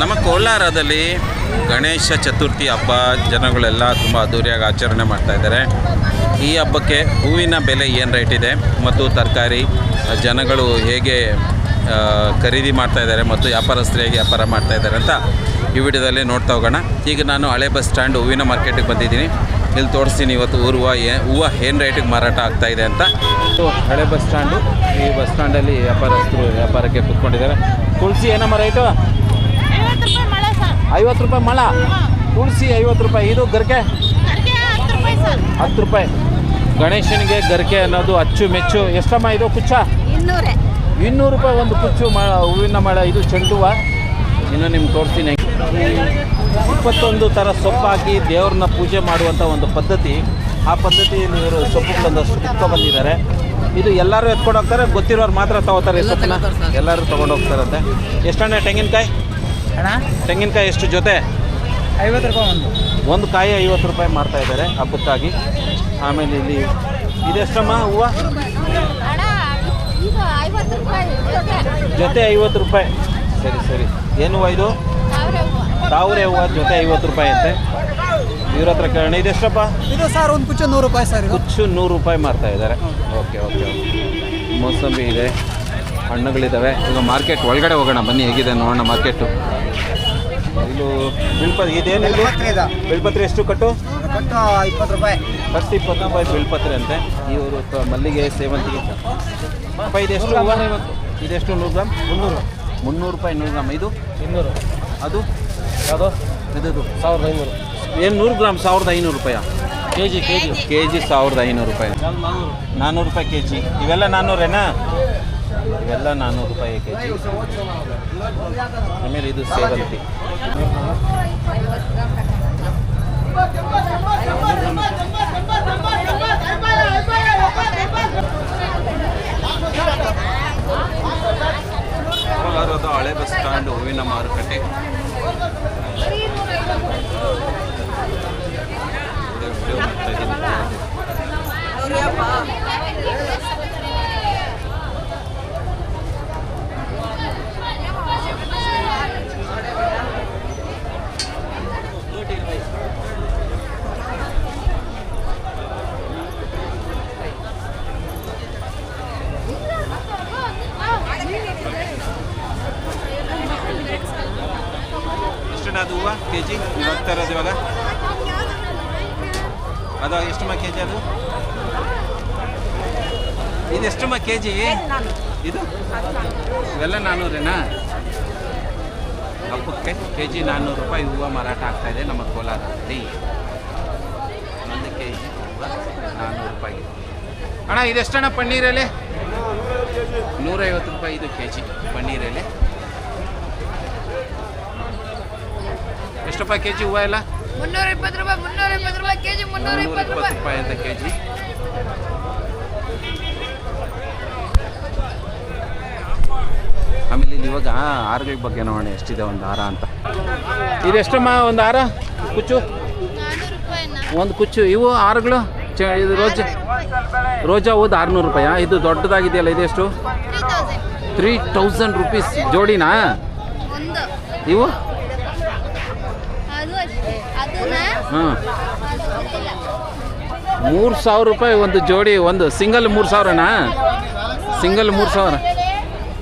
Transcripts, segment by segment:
ನಮ್ಮ ಕೋಲಾರದಲ್ಲಿ ಗಣೇಶ ಚತುರ್ಥಿ ಹಬ್ಬ, ಜನಗಳೆಲ್ಲ ತುಂಬ ಅದ್ದೂರಿಯಾಗಿ ಆಚರಣೆ ಮಾಡ್ತಾ ಇದ್ದಾರೆ. ಈ ಹಬ್ಬಕ್ಕೆ ಹೂವಿನ ಬೆಲೆ ಏನು ರೇಟ್ ಇದೆ ಮತ್ತು ತರಕಾರಿ, ಜನಗಳು ಹೇಗೆ ಖರೀದಿ ಮಾಡ್ತಾ ಇದ್ದಾರೆ ಮತ್ತು ವ್ಯಾಪಾರಸ್ಥರು ಹೇಗೆ ವ್ಯಾಪಾರ ಮಾಡ್ತಾ ಇದ್ದಾರೆ ಅಂತ ಈ ವಿಡಿಯೋದಲ್ಲಿ ನೋಡ್ತಾ ಹೋಗೋಣ. ಈಗ ನಾನು ಹಳೆ ಬಸ್ ಸ್ಟ್ಯಾಂಡ್ ಹೂವಿನ ಮಾರ್ಕೆಟಿಗೆ ಬಂದಿದ್ದೀನಿ. ಇಲ್ಲಿ ತೋರಿಸ್ತೀನಿ ಇವತ್ತು ಹೂವು ಏ, ಹೂವು ಏನು ರೇಟಿಗೆ ಮಾರಾಟ ಆಗ್ತಾ ಇದೆ ಅಂತ. ಸೊ ಹಳೆ ಬಸ್ ಸ್ಟ್ಯಾಂಡು. ಈ ಬಸ್ ಸ್ಟ್ಯಾಂಡಲ್ಲಿ ವ್ಯಾಪಾರಸ್ಥರು ವ್ಯಾಪಾರಕ್ಕೆ ಕೂತ್ಕೊಂಡಿದ್ದಾರೆ. ತುಳಸಿ ಏನಮ್ಮ ರೇಟು ಐವತ್ತು ರೂಪಾಯಿ ಮಳೆ ಸರ್ ಐವತ್ತು ರೂಪಾಯಿ ಮಳ. ತುಳಸಿ ಐವತ್ತು ರೂಪಾಯಿ. ಇದು ಗರ್ಕೆ? ಹತ್ತು ರೂಪಾಯಿ. ಗಣೇಶನಿಗೆ ಗರ್ಕೆ ಅನ್ನೋದು ಅಚ್ಚು ಮೆಚ್ಚು ಎಷ್ಟಮ್ಮ ಇದು ಕುಚ್ಚ? ಇನ್ನೂರೇ. ರೂಪಾಯಿ ಒಂದು ಕುಚ್ಚು ಮಳ ಹೂವಿನ ಮಳ. ಇದು ಚೆಂಡು ಹೂವ ಇನ್ನು ನಿಮ್ಗೆ ತೋರಿಸ್ತೀನಿ. ಇಪ್ಪತ್ತೊಂದು ಥರ ಸೊಪ್ಪು ಹಾಕಿ ದೇವ್ರನ್ನ ಪೂಜೆ ಮಾಡುವಂಥ ಒಂದು ಪದ್ಧತಿ. ಆ ಪದ್ಧತಿಯಲ್ಲಿ ಇವರು ಸೊಪ್ಪುಗಳೊಂದಷ್ಟು ಕಿತ್ಕೊ ಬಂದಿದ್ದಾರೆ. ಇದು ಎಲ್ಲರೂ ಎತ್ಕೊಂಡು ಹೋಗ್ತಾರೆ. ಗೊತ್ತಿರೋರು ಮಾತ್ರ ತಗೋತಾರೆ ಸೊಪ್ಪನ್ನ. ಎಲ್ಲರೂ ತೊಗೊಂಡು ಹೋಗ್ತಾರಂತೆ ಎಷ್ಟಣ್ಣ ತೆಂಗಿನಕಾಯಿ? ಅಣ್ಣ? ತೆಂಗಿನಕಾಯಿ ಎಷ್ಟು ಜೊತೆ? ಐವತ್ತು ರೂಪಾಯಿ ಒಂದು. ಒಂದು ಕಾಯಿ ಐವತ್ತು ರೂಪಾಯಿ ಮಾರ್ತಾ ಇದ್ದಾರೆ ಹಬ್ಬಕ್ಕಾಗಿ. ಆಮೇಲೆ ಇಲ್ಲಿ ಇದೆಷ್ಟಮ್ಮ ಹೂವು? ಜೊತೆ ಐವತ್ತು ರೂಪಾಯಿ. ಸರಿ ಸರಿ. ಏನು ಹೂವು ಇದು? ತಾವರೆ ಹೂವು ಜೊತೆ ಐವತ್ತು ರೂಪಾಯಿ ಅಂತೆ. ಇವ್ರ ಹತ್ರ ಕೇಳೋಣ. ಇದೆಷ್ಟಪ್ಪ ಇದು ಸರ್ ಒಂದು ಕುಚ್ಚು ನೂರು ರೂಪಾಯಿ ಸರ್ ಕುಚ್ಚು ನೂರು ರೂಪಾಯಿ ಮಾರ್ತಾ ಇದ್ದಾರೆ. ಓಕೆ ಓಕೆ ಮೋಸಂಬಿ ಇದೆ. ಹಣ್ಣುಗಳಿದ್ದಾವೆ ಈಗ ಮಾರ್ಕೆಟ್ ಒಳಗಡೆ ಹೋಗೋಣ. ಬನ್ನಿ ಹೇಗಿದೆ ನೋಡೋಣ ಮಾರ್ಕೆಟು ಇದು ಬಿಳ್ಪತ್ರೆ ಇದೇನು ಇದು. ಬಿಳ್ಪತ್ರೆ ಎಷ್ಟು ಕಟ್ಟು? ಕಟ್ಟು ಇಪ್ಪತ್ತು ರೂಪಾಯಿ. ಫಸ್ಟ್ ಇಪ್ಪತ್ತು ರೂಪಾಯಿ ಬಿಳ್ಪತ್ರೆ ಅಂತೆ. ಇವರು ಮಲ್ಲಿಗೆ ಸೇವಂತಿಗೆ. ಅಪ್ಪ ಇದೆಷ್ಟು ಇದೆಷ್ಟು ನೂರು ಗ್ರಾಮ್? ಮುನ್ನೂರು. ಮುನ್ನೂರು ರೂಪಾಯಿ ನೂರು ಗ್ರಾಮ್. ಇದು? ಇನ್ನೂರು. ಅದು? ಯಾವುದು? ಇದು ಸಾವಿರದ ಐನೂರು. ಏನು ನೂರು ಗ್ರಾಮ್? ಸಾವಿರದ ಐನೂರು ರೂಪಾಯಿ? K G K G K G ಸಾವಿರದ ಐನೂರು ರೂಪಾಯಿ? ನಾನ್ನೂರು ನಾನ್ನೂರು ರೂಪಾಯಿ ಕೆ ಜಿ ಇವೆಲ್ಲ ನಾನ್ನೂರೇನಾ ಇವೆಲ್ಲ ನಾನ್ನೂರು ರೂಪಾಯಿ ಕೆ ಜಿ. ಆಮೇಲೆ ಇದು ಸೇವಂತಿ ಕೋಲಾರದ ಹಳೆ ಬಸ್ ಸ್ಟ್ಯಾಂಡ್ ಹೂವಿನ ಮಾರುಕಟ್ಟೆ. ವಿಡಿಯೋ ಮಾಡ್ತಾ ಇದ್ದೀನಿ ಅದು ಹೂವು ಕೆ ಜಿ ಹೋಗ್ತಾ ಇರೋದು ಇವಾಗ. ಅದು ಎಷ್ಟಮ್ಮ ಕೆ ಜಿ ಅದು? ಇದು ಮಾ ಕೆ ಜಿ ಇದು? ಇವೆಲ್ಲ ನಾನ್ನೂರೇನಾ ಹಬ್ಬಕ್ಕೆ ಕೆ ಜಿ ನಾನ್ನೂರು ರೂಪಾಯಿ ಹೂವು ಮಾರಾಟ ಆಗ್ತಾ ಇದೆ ನಮ್ಮ ಕೋಲಾರದಲ್ಲಿ. ಒಂದು ಕೆ ಜಿ ನಾನ್ನೂರು ರೂಪಾಯಿ. ಅಣ್ಣ, ಇದೆಷ್ಟಣ್ಣ ಪನ್ನೀರಲ್ಲಿ ನೂರೈವತ್ತು ರೂಪಾಯಿ ಇದು ಕೆ ಜಿ ಪನ್ನೀರಲ್ಲಿ ಎಷ್ಟಪ್ಪ ಕೆ ಜಿ ಹೂವು ಎಲ್ಲ? ಮುನ್ನೂರ ಇಪ್ಪತ್ತು ರೂಪಾಯಿ ಮುನ್ನೂರ ಇಪ್ಪತ್ತು ರೂಪಾಯಿ ಕೆಜಿ ಮುನ್ನೂರ ನೂರ ಇಪ್ಪತ್ತು ಇಪ್ಪತ್ತು ರೂಪಾಯಿ ರೂಪಾಯಿ ಅಂತ ಕೆ ಜಿ ಆಮೇಲೆ ಇಲ್ಲಿ ಇವಾಗ ಹಾರಗಳ ಬಗ್ಗೆ ನೋಡೋಣ ಎಷ್ಟಿದೆ ಒಂದು ಹಾರ ಅಂತ. ಇದೆಷ್ಟಮ್ಮ ಒಂದು ಹಾರ? ಕುಚ್ಚು? ನಾನ್ನೂರು ರೂಪಾಯಿನ ಒಂದು ಕುಚ್ಚು. ಇವು ಹಾರಗಳು? ಚ ಇದು ರೋಜ ರೋಜಾ ಹೂದು ಆರುನೂರು ರೂಪಾಯಾ? ಇದು ದೊಡ್ಡದಾಗಿದೆಯಲ್ಲ ಇದೆಷ್ಟು three thousand. Three thousand rupees ಜೋಡಿನಾ? ಒಂದು. ಇವು ಅದು ಅಷ್ಟೇ ಅದನ್ನ ಹಾಂ. ಮೂರು ಸಾವಿರ ರೂಪಾಯಿ ಒಂದು ಜೋಡಿ, ಒಂದು ಸಿಂಗಲ್ ಮೂರು ಸಾವಿರನಾ? ಸಿಂಗಲ್ ಮೂರು ಸಾವಿರ.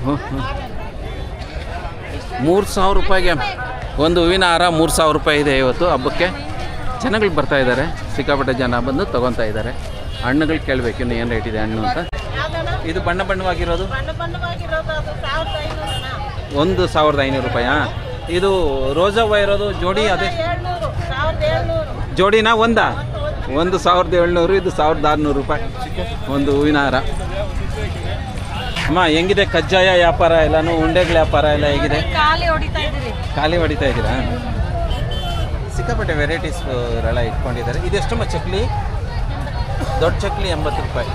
ಹ್ಞೂ ಹ್ಞೂ ಮೂರು ಸಾವಿರ ರೂಪಾಯಿಗೆ ಒಂದು ಹೂವಿನ ಹಾರ ಮೂರು ಸಾವಿರ ರೂಪಾಯಿ ಇದೆ ಇವತ್ತು ಹಬ್ಬಕ್ಕೆ. ಜನಗಳು ಬರ್ತಾ ಇದ್ದಾರೆ. ಸಿಕ್ಕಾಪಟ್ಟೆ ಜನ ಬಂದು ತೊಗೊತಾ ಇದ್ದಾರೆ. ಹಣ್ಣುಗಳು ಕೇಳಬೇಕು ಇನ್ನು ಏನು ರೇಟ್ ಇದೆ ಹಣ್ಣು ಅಂತ. ಇದು ಬಣ್ಣ ಬಣ್ಣವಾಗಿರೋದು? ಒಂದು ಸಾವಿರದ ಐನೂರು ರೂಪಾಯಿ? ಇದು ರೋಜಾ ಹೂವು ಇರೋದು, ಜೋಡಿ ಅದೇ? ಜೋಡಿನಾ ಒಂದಾ. ಒಂದು ಸಾವಿರದ ಏಳ್ನೂರು ಇದು ಸಾವಿರದ ಆರುನೂರು ರೂಪಾಯಿ. ಒಂದು ಹೂವಿನ ಹಾರ. ಅಮ್ಮ ಹೆಂಗಿದೆ? ಕಜ್ಜಾಯ ವ್ಯಾಪಾರ ಎಲ್ಲಾನು ಉಂಡೆಗಳ ವ್ಯಾಪಾರ ಎಲ್ಲ ಹೇಗಿದೆ? ಖಾಲಿ ಹೊಡಿತಾ ಇದ್ದೀರಿ. ಸಿಕ್ಕಾಪಟ್ಟೆ ವೆರೈಟೀಸ್ ಎಲ್ಲ ಇಟ್ಕೊಂಡಿದ್ದಾರೆ. ಇದೆಷ್ಟಮ್ಮ ಚಕ್ಲಿ? ದೊಡ್ಡ ಚಕ್ಲಿ ಎಂಬತ್ತು ರೂಪಾಯಿ.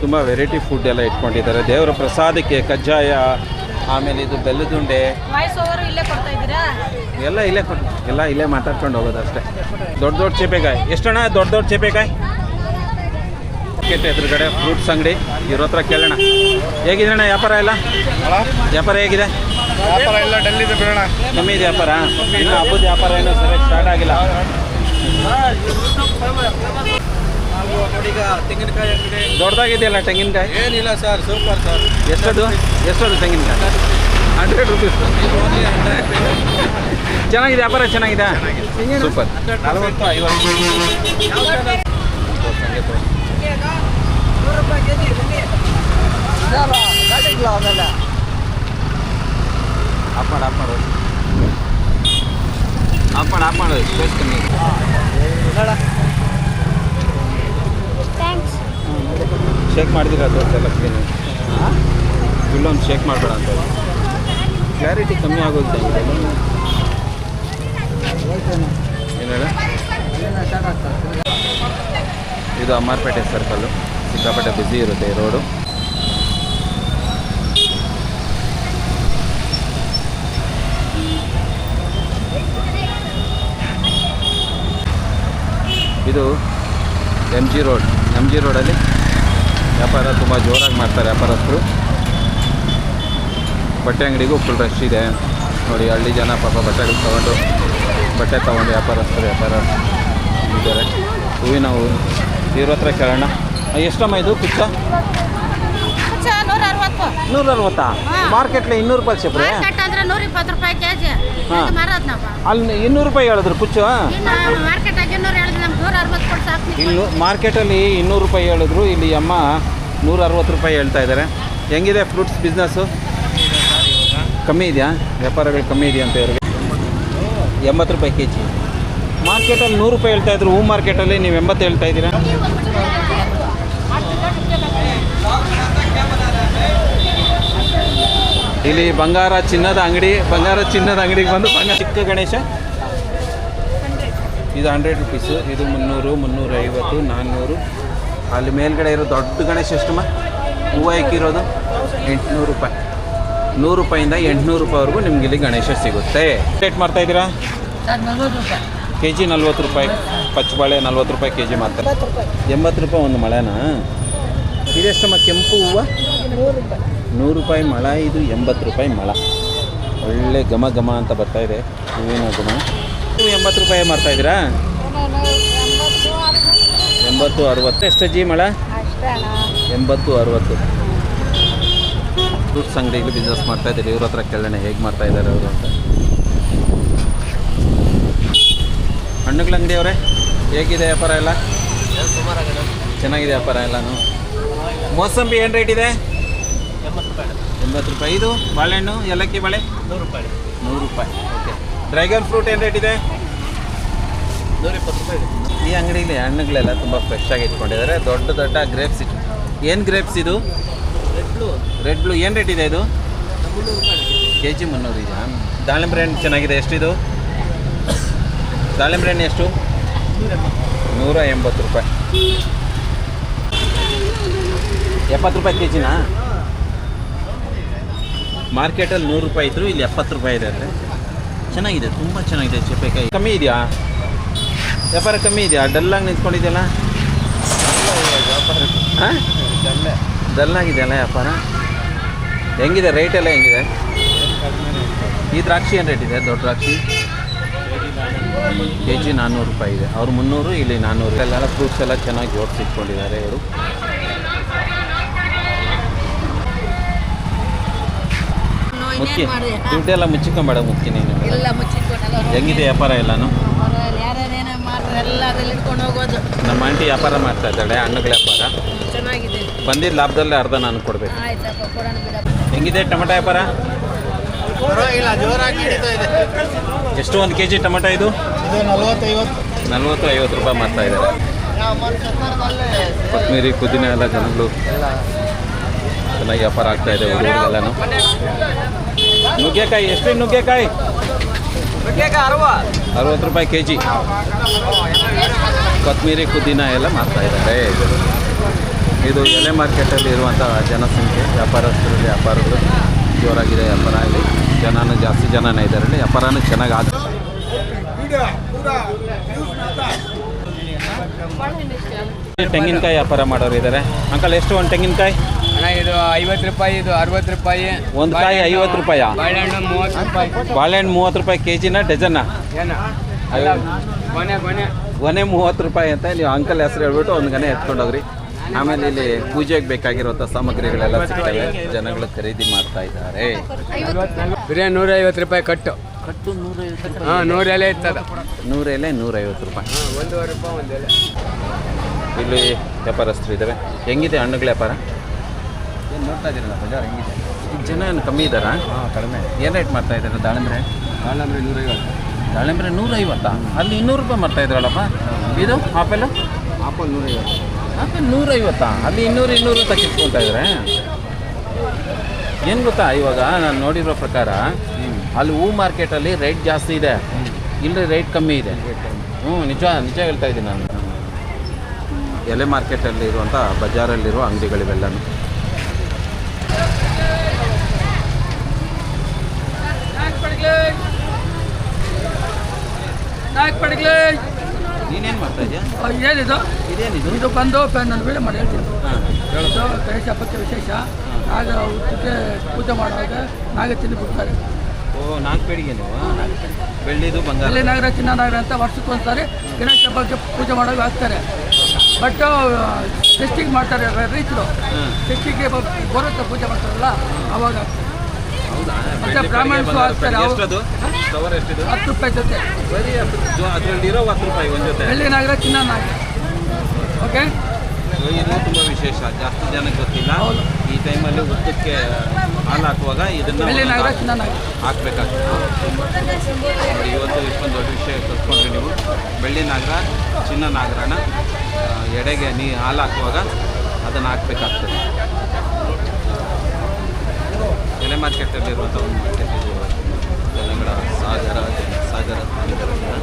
ತುಂಬ ವೆರೈಟಿ ಫುಡ್ ಎಲ್ಲ ಇಟ್ಕೊಂಡಿದ್ದಾರೆ. ದೇವರ ಪ್ರಸಾದಕ್ಕೆ ಕಜ್ಜಾಯ ಆಮೇಲೆ ಇದು ಬೆಲ್ಲದುಂಡೆ ಎಲ್ಲ ಇಲ್ಲೇ ಕೊಟ್ಟು ಎಲ್ಲ ಇಲ್ಲೇ ಮಾತಾಡ್ಕೊಂಡು ಹೋಗೋದು ಅಷ್ಟೇ ದೊಡ್ಡ ದೊಡ್ಡ ಚೇಪೆಕಾಯಿ. ಎಷ್ಟಣ್ಣ? ದೊಡ್ಡ ದೊಡ್ಡ ಚೇಪೆಕಾಯಿ? ಮಾರ್ಕೆಟ್ ಎದುರುಗಡೆ ಫ್ರೂಟ್ಸ್ ಅಂಗಡಿ. ಇವ್ರ ಹತ್ರ ಕೇಳೋಣ. ಹೇಗಿದೆ ಅಣ್ಣ ವ್ಯಾಪಾರ ಎಲ್ಲ? ವ್ಯಾಪಾರ ಹೇಗಿದೆ? ವ್ಯಾಪಾರ ಎಲ್ಲ ಡಲ್ ಇದೆ ಬಿಡೋಣ. ಕಮ್ಮಿ ಇದೆ ವ್ಯಾಪಾರ? ಇನ್ನು ಹಬ್ಬದ ವ್ಯಾಪಾರ ಏನೋ ಸರಿಯಾಗಿ ಸ್ಟಾರ್ಟ್ ಆಗಿಲ್ಲ. ತೆಂಗಿನಕಾಯಿ ದೊಡ್ಡದಾಗಿದೆಯಲ್ಲ ತೆಂಗಿನಕಾಯಿ? ಏನಿಲ್ಲ ಸರ್ ಸೂಪರ್ ಸರ್. ಎಷ್ಟದು? ಎಷ್ಟದು ತೆಂಗಿನಕಾಯಿ? ಹಂಡ್ರೆಡ್ ರುಪೀಸ್ ಚೆನ್ನಾಗಿದೆ ವ್ಯಾಪಾರ ಚೆನ್ನಾಗಿದೆ? ಸೂಪರ್ ನಲವತ್ತು ಐವತ್ತು ನೂರು ರೂಪಾಯಿ ಕೆ ಜಿ ಗಾಡಿಗಳ ಆಮೇಲೆ ಆಫ್ ಮಾಡು ಆಫ್ ಮಾಡು ಆಫ್ ಮಾಡು ಆಫ್ ಮಾಡು ಸ್ಪೇಸ್ ಕಮ್ಮಿ ಶೇಕ್ ಮಾಡಿದಿರ ದೋಸೆ ಫುಲ್ ಇಲ್ಲೊಂದು ಶೇಕ್ ಮಾಡಬೇಡ ಅಂತ ಕ್ಲಾರಿಟಿ ಕಮ್ಮಿ ಆಗೋದಿಲ್ಲ ಇದು ಅಮ್ಮಾರ್ಪೇಟೆ ಸರ್ಕಲ್ಲು ಸಿಕ್ಕಾಪಟ್ಟೆ ಬಿಸಿ ಇರುತ್ತೆ ರೋಡು ಇದು M G road M G ರೋಡಲ್ಲಿ ವ್ಯಾಪಾರ ತುಂಬ ಜೋರಾಗಿ ಮಾಡ್ತಾರೆ ವ್ಯಾಪಾರಸ್ಥರು. ಬಟ್ಟೆ ಅಂಗಡಿಗೂ ಫುಲ್ ರಶ್ ಇದೆ. ನೋಡಿ ಹಳ್ಳಿ ಜನ ಪಾಪ ಬಟ್ಟೆಗಳು ತೊಗೊಂಡು ಬಟ್ಟೆ ತೊಗೊಂಡು ವ್ಯಾಪಾರಸ್ಥರು ವ್ಯಾಪಾರ ಇದ್ದಾರೆ. ಹೂವಿನ ಹೂವು ಇವ್ರ ಹತ್ರ ಕೇಳೋಣ. ಎಷ್ಟಮ್ಮ ಇದು? ಕುಚ್ಚ ನೂರ ಅರವತ್ತು. ಮಾರ್ಕೆಟ್ಲಿ ಇನ್ನೂರು ರೂಪಾಯಿ ಸಿಪ್ರೆ. ಅಲ್ಲಿ ಇನ್ನೂರು ರೂಪಾಯಿ ಹೇಳಿದ್ರು ಕುಚ್ಚು ಇನ್ನು ಮಾರ್ಕೆಟಲ್ಲಿ ಇನ್ನೂರು ರೂಪಾಯಿ ಹೇಳಿದ್ರು. ಇಲ್ಲಿ ಅಮ್ಮ ನೂರ ಅರವತ್ತು ರೂಪಾಯಿ ಹೇಳ್ತಾ ಇದ್ದಾರೆ. ಹೆಂಗಿದೆ ಫ್ರೂಟ್ಸ್ ಬಿಸ್ನೆಸ್ಸು ಕಮ್ಮಿ ಇದೆಯಾ? ವ್ಯಾಪಾರಗಳು ಕಮ್ಮಿ ಇದೆಯಾ ಅಂತ ಇವ್ರಿಗೆ? ಎಂಬತ್ತು ರೂಪಾಯಿ ಕೆ ಜಿ ಮಾರ್ಕೆಟಲ್ಲಿ ನೂರು ರೂಪಾಯಿ ಹೇಳ್ತಾ ಇದ್ರು ಹೂ ಮಾರ್ಕೆಟಲ್ಲಿ ನೀವು ಎಂಬತ್ತು ಹೇಳ್ತಾ ಇದ್ದೀರಾ? ಇಲ್ಲಿ ಬಂಗಾರ ಚಿನ್ನದ ಅಂಗಡಿ, ಬಂಗಾರ ಚಿನ್ನದ ಅಂಗಡಿಗೆ ಬಂದು ಬಂಗಾರ ಚಿಕ್ಕ ಗಣೇಶ. ಇದು ಹಂಡ್ರೆಡ್ ರುಪೀಸು, ಇದು ಮುನ್ನೂರು, ಮುನ್ನೂರ ಐವತ್ತು, ನಾನ್ನೂರು. ಅಲ್ಲಿ ಮೇಲ್ಗಡೆ ಇರೋ ದೊಡ್ಡ ಗಣೇಶ ಎಷ್ಟಮ್ಮ? ಹೂವು ಇಕ್ಕಿರೋದು ಎಂಟುನೂರು ರೂಪಾಯಿ. ನೂರು ರೂಪಾಯಿಂದ ಎಂಟುನೂರು ರೂಪಾಯಿವರೆಗೂ ನಿಮ್ಗೆ ಇಲ್ಲಿ ಗಣೇಶ ಸಿಗುತ್ತೆ. ರೇಟ್ ಮಾಡ್ತಾ ಇದ್ದೀರಾ? ಕೆ ಜಿ ನಲ್ವತ್ತು ರೂಪಾಯಿ ಪಚ್ಚಬಾಳೆ ನಲ್ವತ್ತು ರೂಪಾಯಿ ಕೆ ಜಿ ಮಾಡ್ತಾರೆ ಎಂಬತ್ತು ರೂಪಾಯಿ ಒಂದು ಮಳೆನಾ? ಇದೆಷ್ಟಮ್ಮ ಕೆಂಪು ಹೂವು? ನೂರು ರೂಪಾಯಿ ಮಳ ಇದು ಎಂಬತ್ತು ರೂಪಾಯಿ ಮಳ. ಒಳ್ಳೆ ಘಮ ಘಮ ಅಂತ ಬರ್ತಾ ಇದೆ. ಹೂವಿನ ಘಮ? ನೀವು ಎಂಬತ್ತು ರೂಪಾಯಿ ಮಾರ್ತಾ ಇದ್ದೀರಾ? ಎಂಬತ್ತು ಅರವತ್ತು. ಎಷ್ಟು ಜಿ ಮಳ ಎಂಬತ್ತು ಅರವತ್ತು. ಫ್ರೂಟ್ಸ್ ಅಂಗಡಿಗಳು ಬಿಸ್ನೆಸ್ ಮಾಡ್ತಾ ಇದ್ದಾರೆ. ಇವ್ರ ಹತ್ರ ಕೇಳೋಣ, ಹೇಗೆ ಮಾಡ್ತಾ ಇದ್ದಾರೆ ಅವರು ಅಂತ. ಹಣ್ಣುಗಳ ಅಂಗಡಿ ಅವರೇ ಹೇಗಿದೆ ವ್ಯಾಪಾರ ಎಲ್ಲ? ಚೆನ್ನಾಗಿದೆ ವ್ಯಾಪಾರ ಎಲ್ಲನೂ. ಮೋಸಂಬಿ ಏನು ರೇಟ್ ಇದೆ? ಎಂಬತ್ತು ರೂಪಾಯಿ. ಇದು ಬಾಳೆಹಣ್ಣು, ಏಲಕ್ಕಿ ಬಾಳೆ? ನೂರು ರೂಪಾಯಿ. ನೂರು ರೂಪಾಯಿ ಓಕೆ ಡ್ರ್ಯಾಗನ್ ಫ್ರೂಟ್ ಏನು ರೇಟ್ ಇದೆ? ನೂರ ಇಪ್ಪತ್ತು ರೂಪಾಯಿ ಈ ಅಂಗಡಿಲಿ ಹಣ್ಣುಗಳೆಲ್ಲ ತುಂಬ ಫ್ರೆಶ್ ಆಗಿ ಇಟ್ಕೊಂಡಿದ್ದಾರೆ. ದೊಡ್ಡ ದೊಡ್ಡ ಗ್ರೇಪ್ಸ್ ಇಟ್ಟು ಏನು ಗ್ರೇಪ್ಸ್ ಇದು? ರೆಡ್ ಬ್ಲೂ ಏನು ರೇಟ್ ಇದೆ ಇದು? ಕೆ ಜಿ ಮುನ್ನೂರು ಇದೆಯಾ? ದಾಳಿಂಬೆ ಹಣ್ಣು ಚೆನ್ನಾಗಿದೆ ಎಷ್ಟಿದು? ದಾಳಿಂಬೆ ಹಣ್ಣು ಎಷ್ಟು? ನೂರ ಎಂಬತ್ತು ರೂಪಾಯಿ. ಎಪ್ಪತ್ತು ರೂಪಾಯಿ ಕೆ ಜಿನಾ ಮಾರ್ಕೆಟಲ್ಲಿ ನೂರು ರೂಪಾಯಿ ಇದ್ರು ಇಲ್ಲಿ ಎಪ್ಪತ್ತು ರೂಪಾಯಿ ಇದೆ ಅಂದರೆ ಚೆನ್ನಾಗಿದೆ ತುಂಬ ಚೆನ್ನಾಗಿದೆ ಚಪ್ಪೆಕಾಯಿ ಕಮ್ಮಿ ಇದೆಯಾ? ವ್ಯಾಪಾರ ಕಮ್ಮಿ ಇದೆಯಾ? ಡಲ್ಲಾಗಿ ನಿಂತ್ಕೊಂಡಿದೆಯಲ್ಲ? ಹಾಂ? ಡಲ್ಲಾಗಿದೆಯಲ್ಲ ವ್ಯಾಪಾರ? ಹೆಂಗಿದೆ ರೇಟ್ ಎಲ್ಲ ಹೆಂಗಿದೆ? ಈ ದ್ರಾಕ್ಷಿ ಏನು ರೇಟ್ ಇದೆ? ದೊಡ್ಡ ದ್ರಾಕ್ಷಿ? ಕೆ ಜಿ ನಾನ್ನೂರು ರೂಪಾಯಿ ಇದೆ. ಅವ್ರು ಮುನ್ನೂರು ಇಲ್ಲಿ ನಾನ್ನೂರು. ಎಲ್ಲ ಫ್ರೂಟ್ಸ್ ಎಲ್ಲ ಚೆನ್ನಾಗಿ ಜೋಡಿಸಿಟ್ಕೊಂಡಿದ್ದಾರೆ ಇವರು. ಮುಚ್ಚಿ ದುಡ್ಡೆಲ್ಲ ಮುಚ್ಚಿಕೊಂಬೇಡ ಮುಚ್ಚಿ ನೀನು. ಹೆಂಗಿದೆ ವ್ಯಾಪಾರ ಎಲ್ಲಾನು? ನಮ್ಮ ಆಂಟಿ ವ್ಯಾಪಾರ ಮಾಡ್ತಾ ಇದ್ದಾಳೆ ಹಣ್ಣುಗಳ ವ್ಯಾಪಾರ. ಬಂದಿದ್ದ ಲಾಭದಲ್ಲಿ ಅರ್ಧ ನಾನು ಕೊಡಬೇಕು. ಹೆಂಗಿದೆ ಟೊಮೆಟೊ ವ್ಯಾಪಾರ? ಎಷ್ಟು ಒಂದು ಕೆ ಜಿ ಟೊಮೆಟೊ ಇದು? ನಲ್ವತ್ತು ಐವತ್ತು ರೂಪಾಯಿ ಮಾಡ್ತಾ ಇದ್ದಾರೆ. ಕೊತ್ತಂಬರಿ ಪುದೀನ ಎಲ್ಲ ಜನಗಳು ಚೆನ್ನಾಗಿ ವ್ಯಾಪಾರ ಆಗ್ತಾ ಇದೆ ಹುಡುಗರಿಗೆಲ್ಲನು. ನುಗ್ಗೆಕಾಯಿ ಎಷ್ಟು ನುಗ್ಗೆಕಾಯಿ? ಅರವತ್ತು ರೂಪಾಯಿ ಕೆ ಜಿ ಕೊತ್ತಂಬರಿ ಪುದೀನ ಎಲ್ಲ ಮಾರ್ತಾ ಇದ್ದಾರೆ. ಇದು ಎಲೆ ಮಾರ್ಕೆಟಲ್ಲಿ ಇರುವಂಥ ಜನಸಂಖ್ಯೆ ವ್ಯಾಪಾರಸ್ಥರು ವ್ಯಾಪಾರಗಳು ಜೋರಾಗಿದೆ ವ್ಯಾಪಾರ. ಇಲ್ಲಿ ಜನನೂ ಜಾಸ್ತಿ ಜನನೇ ಇದ್ದಾರೆ. ಇಲ್ಲಿ ವ್ಯಾಪಾರನೂ ಚೆನ್ನಾಗಿ ಆದ ತೆಂಗಿನಕಾಯಿ ವ್ಯಾಪಾರ ಮಾಡೋರು ಇದ್ದಾರೆ. ಅಂಕಲ್ ಎಷ್ಟು ಒಂದು ತೆಂಗಿನಕಾಯಿ? ಅಣ್ಣ ಇದು ಐವತ್ತು ರೂಪಾಯಿ ಇದು ಅರವತ್ತು ರೂಪಾಯಿ. ಒಂದು ಕಾಯಿ ಐವತ್ತು ರೂಪಾಯ ಬಾಳೆಹಣ್ಣು ಮೂವತ್ತು ರೂಪಾಯಿ. ಬಾಳೆಹಣ್ಣು ಮೂವತ್ತು ರೂಪಾಯಿ ಕೆ ಜಿನ ಡಜನ್ನ ಗೊನೆ ಮೂವತ್ತು ರೂಪಾಯಿ ಅಂತ ನೀವು ಅಂಕಲ್ ಹೆಸರು ಹೇಳ್ಬಿಟ್ಟು ಒಂದು ಗನೆ ಎತ್ಕೊಂಡೋಗ್ರಿ ಆಮೇಲೆ ಇಲ್ಲಿ ಪೂಜೆಗೆ ಬೇಕಾಗಿರುವಂಥ ಸಾಮಗ್ರಿಗಳೆಲ್ಲ ಸಿಗ್ತವೆ. ಜನಗಳು ಖರೀದಿ ಮಾಡ್ತಾ ಇದ್ದಾರೆ. ಬಿರಿಯಾನಿ ನೂರ ಐವತ್ತು ರೂಪಾಯಿ ಕಟ್ಟು. ಕಟ್ಟು ನೂರೈವತ್ತು ಹಾಂ ನೂರ ಎಲೆ ಇರ್ತದ. ನೂರ ಎಲೆ ನೂರೈವತ್ತು ರೂಪಾಯಿ. ಹಾಂ ಒಂದೂವರೆ ರೂಪಾಯಿ ಒಂದು ಎಲೆ. ಇಲ್ಲಿ ವ್ಯಾಪಾರಸ್ಥರು ಇದ್ದಾವೆ ಹೆಂಗಿದೆ ಹಣ್ಣುಗಳ ವ್ಯಾಪಾರ? ಏನು ನೋಡ್ತಾ ಇದ್ದೀರಲ್ಲ ಬಜಾರ್ ಹೆಂಗಿದೆ? ಜನ ಏನು ಕಮ್ಮಿ ಇದ್ದಾರಾ? ಹಾಂ ಕಡಿಮೆ. ಏನು ರೇಟ್ ಮಾಡ್ತಾ ಇದ್ದಾರೆ ದಾಳಿಂಬ್ರೆ? ದಾಳಿಂಬ್ರೆ ನೂರೈವತ್ತು. ದಾಳಿಂಬ್ರೆ ನೂರೈವತ್ತಾ? ಅಲ್ಲಿ ಇನ್ನೂರು ರೂಪಾಯಿ ಮಾಡ್ತಾ ಇದ್ರಲ್ಲಪ್ಪ. ಇದು ಆಪಲ್ ಆಪಲ್ ನೂರೈವತ್ತು. ಆಪಲ್ ನೂರೈವತ್ತಾ? ಅಲ್ಲಿ ಇನ್ನೂರು ಇನ್ನೂರು ಅಂತ ಕಿತ್ಕೊಳ್ತಾ ಇದ್ದಾರೆ ಏನು ಗೊತ್ತಾ? ಇವಾಗ ನಾನು ನೋಡಿರೋ ಪ್ರಕಾರ ಅಲ್ಲಿ ಹೂ ಮಾರ್ಕೆಟಲ್ಲಿ ರೇಟ್ ಜಾಸ್ತಿ ಇದೆ. ಇಲ್ಲಿ ರೇಟ್ ಕಮ್ಮಿ ಇದೆ. ಹ್ಞೂ, ನಿಜ ನಿಜ ಹೇಳ್ತಾ ಇದ್ದೀನಿ ನಾನು. ಎಲೆ ಮಾರ್ಕೆಟಲ್ಲಿ ಇರುವಂಥ ಬಜಾರಲ್ಲಿರುವ ಅಂಗಡಿಗಳಿವೆಲ್ಲನೂ ನಾಲ್ಕು ಪಡಿಗೆ ನೀನೇನು ಇದೆಯಾ? ಏನಿದು? ಇದೇನಿದು? ಇದು ಬಂದು ನಾನು ವೀಡಿಯೋ ಮಾಡಿ ಹೇಳ್ತೀನಿ. ಇದು ಗಣೇಶ ಹಬ್ಬಕ್ಕೆ ವಿಶೇಷ. ಆಗ ಹುಟ್ಟಿಗೆ ಪೂಜೆ ಮಾಡುವಾಗ ನಾಗ ತಿಂದು ಬಿಡ್ತಾರೆ ಓ ನಾಲ್ಕು ಪೇಡಿಗೆ ನೀವು? ಬೆಳ್ಳಿದು ಅಲ್ಲಿ ಬಂಗಾರ ನಾಗರ ಚಿನ್ನ ನಾಗರ ಅಂತ ವರ್ಷಕ್ಕೆ ಒಂದ್ಸಾರಿ ಗಣೇಶ ಹಬ್ಬಕ್ಕೆ ಪೂಜೆ ಮಾಡೋದು ಹಾಕ್ತಾರೆ. ಬಟ್ ಟೆಸ್ಟಿಂಗ್ ಮಾಡ್ತಾರೆ ರೈತರು. ಟೆಸ್ಟಿಂಗ್ ಟೆಸ್ಟಿಗೆ ಬರುತ್ತೆ ಪೂಜೆ ಮಾಡ್ತಾರಲ್ಲ ಅವಾಗ ಮತ್ತೆ ಬ್ರಾಹ್ಮಣ ಎಷ್ಟದು? ಕವರ್ ಎಷ್ಟಿದು? ಹತ್ತು ರೂಪಾಯಿ ಜೊತೆ. ಬರೀ ಅದರಲ್ಲಿರೋ ಹತ್ತು ರೂಪಾಯಿ ಒಂದು ಜೊತೆ. ಬೆಳ್ಳಿ ನಾಗರ ಚಿನ್ನ ನಾಗರ ಓಕೆ ಇದು ತುಂಬ ವಿಶೇಷ. ಜಾಸ್ತಿ ಜನಕ್ಕೆ ಗೊತ್ತಿಲ್ಲ. ಈ ಟೈಮಲ್ಲಿ ಉತ್ತಕ್ಕೆ ಹಾಲು ಹಾಕುವಾಗ ಇದನ್ನ ಹಾಕ್ಬೇಕಾಗ್ತದೆ. ನೋಡಿ, ಇವತ್ತು ಇಷ್ಟೊಂದು ದೊಡ್ಡ ವಿಷಯ ಕಲ್ತ್ಕೊಂಡ್ರಿ ನೀವು. ಬೆಳ್ಳಿ ನಾಗರ ಚಿನ್ನ ನಾಗರನ ಎಡೆಗೆ ನೀ ಹಾಲು ಹಾಕುವಾಗ ಅದನ್ನು ಹಾಕ್ಬೇಕಾಗ್ತದೆ. ಬೆಲೆ ಇರುವಂಥ ಒಂದು ಮಾರ್ಕೆಟ್ ಇದು. ಜನಗಳ ಸಾಗರ ಸಾಗರ ನೋಡ್ತಾ